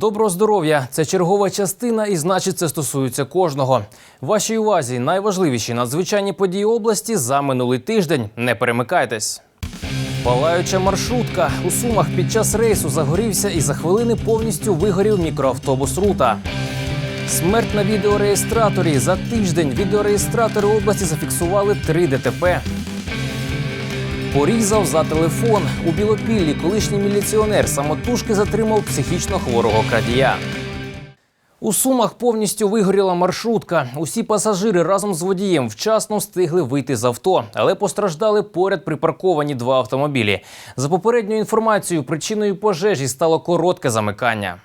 Доброго здоров'я! Це чергова частина, і значить, це стосується кожного. Вашій увазі найважливіші надзвичайні події області за минулий тиждень. Не перемикайтесь. Палаюча маршрутка у сумах під час рейсу загорівся і за хвилини повністю вигорів мікроавтобус рута. Смерть на відеореєстраторі за тиждень відеореєстратори області зафіксували три ДТП. Порізав за телефон у Білопіллі. Колишній міліціонер самотужки затримав психічно хворого крадія. У Сумах повністю вигоріла маршрутка. Усі пасажири разом з водієм вчасно встигли вийти з авто, але постраждали поряд припарковані два автомобілі. За попередньою інформацією, причиною пожежі стало коротке замикання.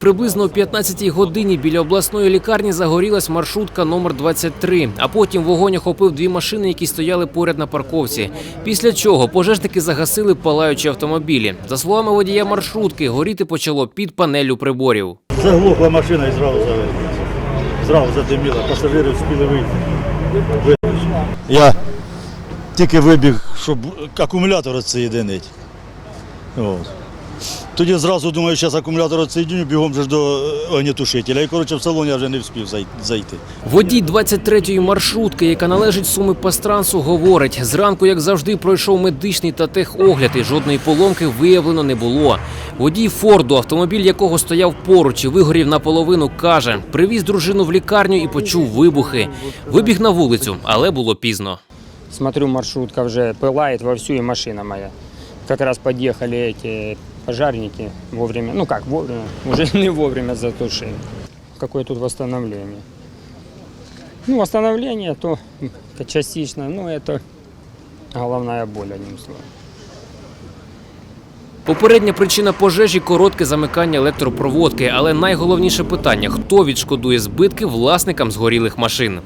Приблизно о 15-й годині біля обласної лікарні загорілась маршрутка номер 23, а потім вогонь охопив дві машини, які стояли поряд на парковці. Після чого пожежники загасили палаючі автомобілі. За словами водія маршрутки, горіти почало під панелю приборів. Заглохла машина і зразу. Зразу задиміла, пасажири встигли вийти. Я тільки вибіг, щоб акумулятор відсоєдинити. От. Тоді зразу думаю, зараз акумулятор відсоєдиню, бігом же ж до е, огнетушителя. І коротше в салон я вже не встиг зай- зайти. Водій 23-ї маршрутки, яка належить суми Пастрансу, говорить: зранку, як завжди, пройшов медичний та техогляд, і жодної поломки виявлено не було. Водій Форду, автомобіль якого стояв поруч і вигорів наполовину, каже, привіз дружину в лікарню і почув вибухи. Вибіг на вулицю, але було пізно. Смотрю, маршрутка уже пылает вовсю, и машина моя. Как раз подъехали эти пожарники вовремя. Ну как, вовремя, уже не вовремя затушили. Какое тут восстановление? Ну, восстановление то частично, но это головная боль, одним словом. Попередня причина пожежі коротке замикання електропроводки, але найголовніше питання: хто відшкодує збитки власникам згорілих машин.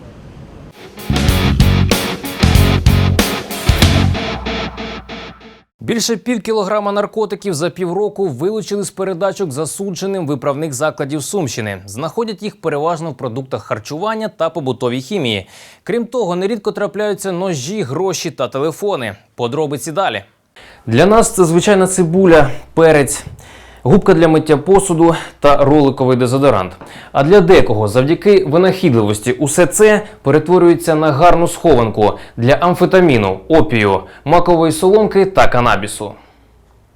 Більше пів кілограма наркотиків за півроку вилучили з передачок засудженим виправних закладів Сумщини. Знаходять їх переважно в продуктах харчування та побутовій хімії. Крім того, нерідко трапляються ножі, гроші та телефони. Подробиці далі. Для нас це звичайна цибуля, перець, губка для миття посуду та роликовий дезодорант. А для декого, завдяки винахідливості, усе це перетворюється на гарну схованку для амфетаміну, опію, макової соломки та канабісу.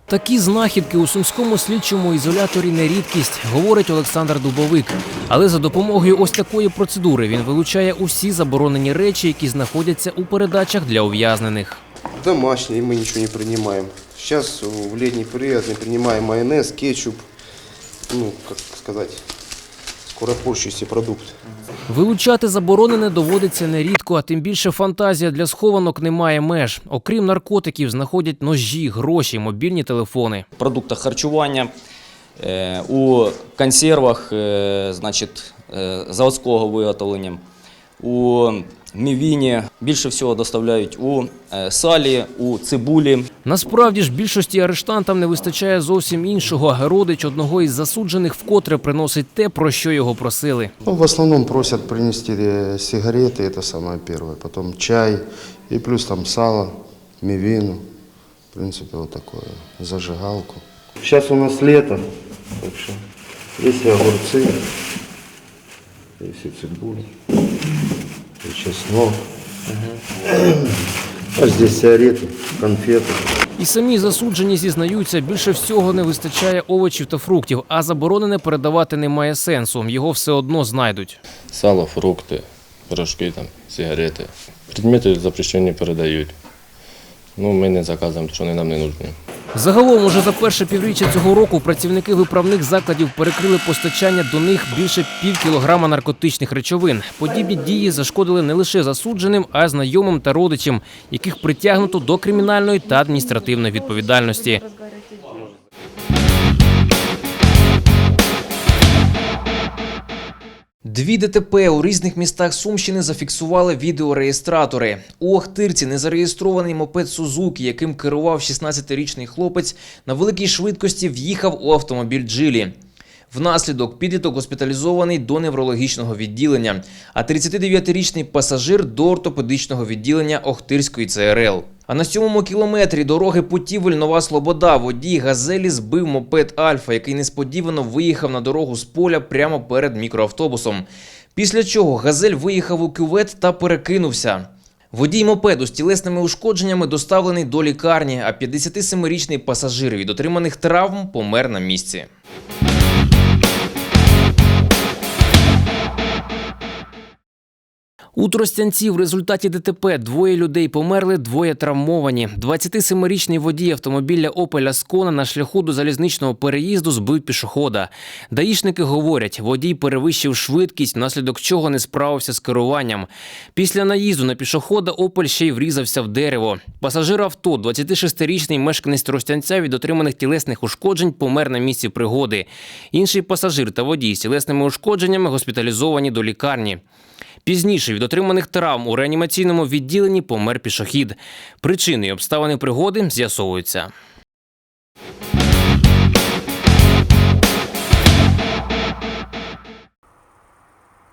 Такі знахідки у сумському слідчому ізоляторі не рідкість, говорить Олександр Дубовик. Але за допомогою ось такої процедури він вилучає усі заборонені речі, які знаходяться у передачах для ув'язнених. Домашний мы ничего не принимаем. Сейчас в летний период мы принимаем майонез, кетчуп, ну, как сказать, скоропорщийся продукт. Вилучати заборонене доводиться нерідко, а тим більше фантазія для схованок не має меж. Окрім наркотиків, знаходять ножі, гроші, мобільні телефони. продуктах харчування, е, у консервах е, значить, е, заводського виготовлення, у мівіні більше всього доставляють у е, салі, у цибулі. Насправді ж більшості арештантам не вистачає зовсім іншого. Родич одного із засуджених вкотре приносить те, про що його просили. Ну, в основном просят принести э, сигареты, это самое первое, потом чай и плюс там сало, мивину, в принципе, вот такое, зажигалку. Сейчас у нас лето, так что есть и огурцы, есть и цибуля, и чеснок. А здесь сигареты, конфеты. І самі засуджені зізнаються, більше всього не вистачає овочів та фруктів, а заборонене передавати немає сенсу. Його все одно знайдуть. Сало, фрукти, пирожки, там, сигарети. Предмети запрещені передають. Ну, ми не заказуємо, тому що вони нам не нужні. Загалом, уже за перше півріччя цього року працівники виправних закладів перекрили постачання до них більше пів кілограма наркотичних речовин. Подібні дії зашкодили не лише засудженим, а й знайомим та родичам, яких притягнуто до кримінальної та адміністративної відповідальності. Дві ДТП у різних містах Сумщини зафіксували відеореєстратори. У Охтирці незареєстрований мопед Сузуки, яким керував 16-річний хлопець, на великій швидкості в'їхав у автомобіль Джилі. Внаслідок підліток госпіталізований до неврологічного відділення, а 39-річний пасажир до ортопедичного відділення Охтирської ЦРЛ. А на сьомому кілометрі дороги Путівель Нова Слобода водій газелі збив мопед Альфа, який несподівано виїхав на дорогу з поля прямо перед мікроавтобусом. Після чого газель виїхав у кювет та перекинувся. Водій мопеду з тілесними ушкодженнями доставлений до лікарні, а 57-річний пасажир від отриманих травм помер на місці. У Тростянці в результаті ДТП двоє людей померли, двоє травмовані. 27-річний водій автомобіля Opel Ascona на шляху до залізничного переїзду збив пішохода. Даїшники говорять, водій перевищив швидкість, внаслідок чого не справився з керуванням. Після наїзду на пішохода Opel ще й врізався в дерево. Пасажир авто, 26-річний мешканець Тростянця від отриманих тілесних ушкоджень помер на місці пригоди. Інший пасажир та водій з тілесними ушкодженнями госпіталізовані до лікарні. Пізніше від отриманих травм у реанімаційному відділенні помер пішохід. Причини і обставини пригоди з'ясовуються.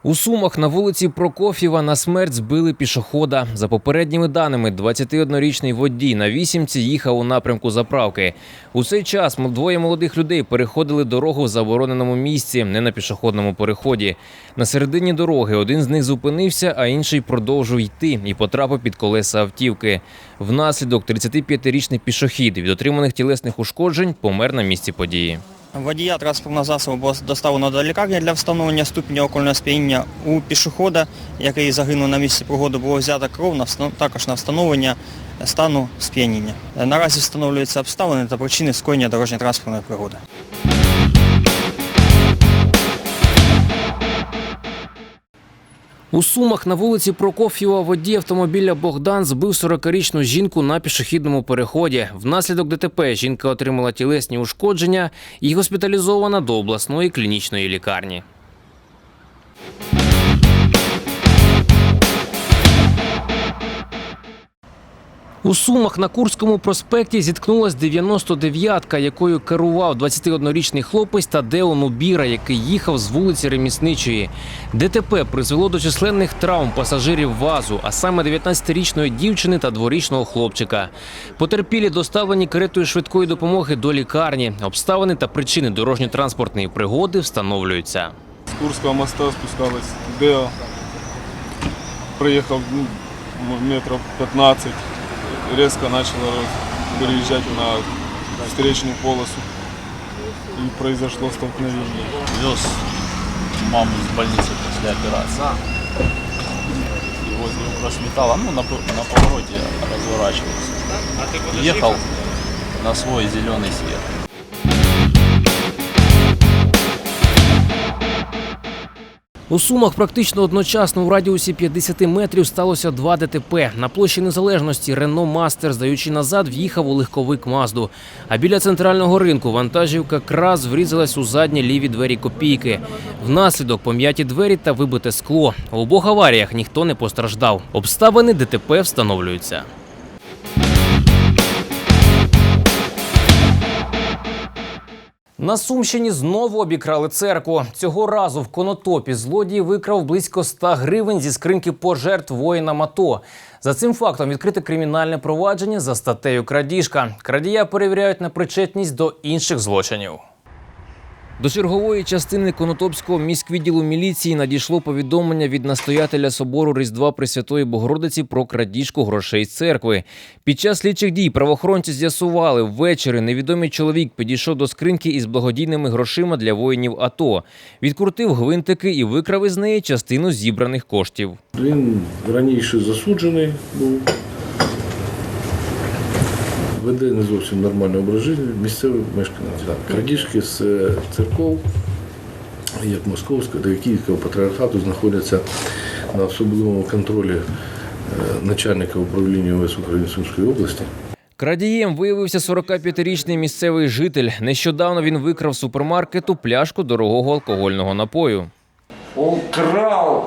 У Сумах на вулиці Прокоф'єва на смерть збили пішохода. За попередніми даними, 21-річний водій на вісімці їхав у напрямку заправки. У цей час двоє молодих людей переходили дорогу в забороненому місці, не на пішохідному переході. На середині дороги один з них зупинився, а інший продовжив йти і потрапив під колеса автівки. Внаслідок 35-річний пішохід від отриманих тілесних ушкоджень помер на місці події. Водія транспортного засобу було доставлено до лікарні для встановлення ступеня окольного сп'яніння. У пішохода, який загинув на місці пригоди, було взята кров на також на встановлення стану сп'яніння. Наразі встановлюються обставини та причини скоєння дорожньо-транспортної пригоди. У Сумах на вулиці Прокоф'єва водій автомобіля Богдан збив 40-річну жінку на пішохідному переході. Внаслідок ДТП жінка отримала тілесні ушкодження і госпіталізована до обласної клінічної лікарні. У Сумах на Курському проспекті зіткнулась 99-ка, якою керував 21-річний хлопець Тадео Нубіра, який їхав з вулиці Ремісничої. ДТП призвело до численних травм пасажирів ВАЗу, а саме 19-річної дівчини та дворічного хлопчика. Потерпілі доставлені каретою швидкої допомоги до лікарні. Обставини та причини дорожньо-транспортної пригоди встановлюються. З Курського моста спускались Део. Приїхав ну, метрів 15, різко почало переїжджати на встречную полосу. И произошло столкновение. Вез маму с больницы после операции. И возле Укросметалла, ну, на, на повороте разворачивался. Ехал на свой зеленый свет. У Сумах практично одночасно у радіусі 50 метрів сталося два ДТП. На площі Незалежності Рено Мастер, здаючи назад, в'їхав у легковик Мазду. А біля центрального ринку вантажівка Крас врізалась у задні ліві двері копійки. Внаслідок пом'яті двері та вибите скло. У обох аваріях ніхто не постраждав. Обставини ДТП встановлюються. На Сумщині знову обікрали церкву. Цього разу в конотопі злодій викрав близько 100 гривень зі скриньки пожертв воїна МАТО. За цим фактом відкрите кримінальне провадження за статтею крадіжка. Крадія перевіряють на причетність до інших злочинів. До чергової частини Конотопського міськвідділу міліції надійшло повідомлення від настоятеля собору Різдва Пресвятої Богородиці про крадіжку грошей з церкви. Під час слідчих дій правоохоронці з'ясували, ввечері невідомий чоловік підійшов до скриньки із благодійними грошима для воїнів АТО, відкрутив гвинтики і викрав із неї частину зібраних коштів. Він раніше засуджений був. Веде не зовсім нормальне образ життя, місцевий мешканець. Так, Крадіжки з е, церков, як Московського, та й Київського патріархату знаходяться на особливому контролі е, начальника управління ОС України Сумської області. Крадієм виявився 45-річний місцевий житель. Нещодавно він викрав з супермаркету пляшку дорогого алкогольного напою. Он крал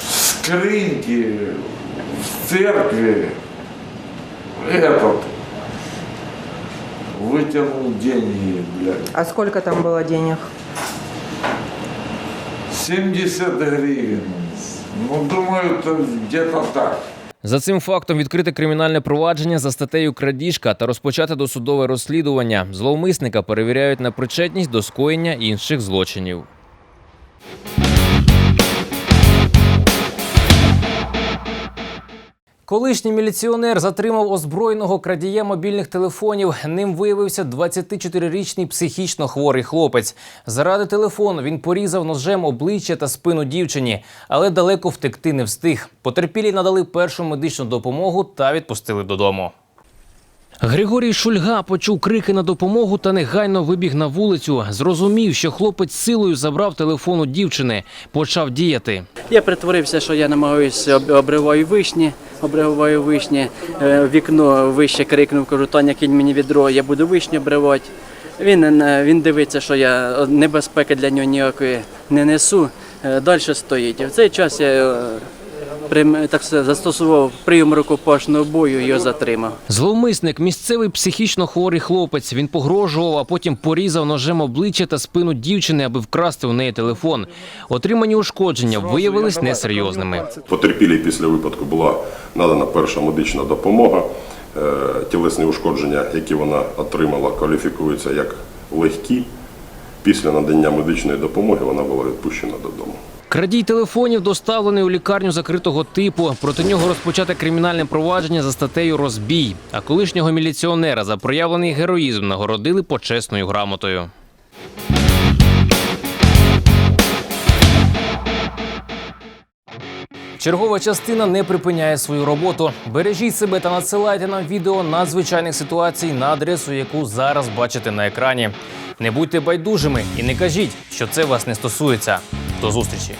скриньки в церкви этот вытянул деньги, блядь. А сколько там было денег? 70 гривен. Ну, думаю, это где-то так. За цим фактом відкрите кримінальне провадження за статтею крадіжка та розпочати досудове розслідування. Зловмисника перевіряють на причетність до скоєння інших злочинів. Колишній міліціонер затримав озброєного крадія мобільних телефонів. Ним виявився 24-річний психічно хворий хлопець. Заради телефону він порізав ножем обличчя та спину дівчині, але далеко втекти не встиг. Потерпілі надали першу медичну допомогу та відпустили додому. Григорій Шульга почув крики на допомогу та негайно вибіг на вулицю. Зрозумів, що хлопець силою забрав телефон у дівчини, почав діяти. Я притворився, що я намагаюся об- обриваю вишні, обриваю вишні, е, вікно вище крикнув, кажу, Таня, кинь мені відро, я буду вишню обривати. Він, е, він дивиться, що я е, небезпеки для нього ніякої не несу. Далі стоїть. В цей час я так сказати, застосував прийом рукопашного бою його затримав. Зловмисник, місцевий психічно хворий хлопець. Він погрожував, а потім порізав ножем обличчя та спину дівчини, аби вкрасти у неї телефон. Отримані ушкодження виявились несерйозними. Потерпілій після випадку була надана перша медична допомога. Е, Тілесні ушкодження, які вона отримала, кваліфікуються як легкі. Після надання медичної допомоги вона була відпущена додому. Крадій телефонів доставлений у лікарню закритого типу. Проти нього розпочате кримінальне провадження за статтею розбій. А колишнього міліціонера за проявлений героїзм нагородили почесною грамотою. Чергова частина не припиняє свою роботу. Бережіть себе та надсилайте нам відео надзвичайних ситуацій на адресу, яку зараз бачите на екрані. Не будьте байдужими і не кажіть, що це вас не стосується. До зустрічі!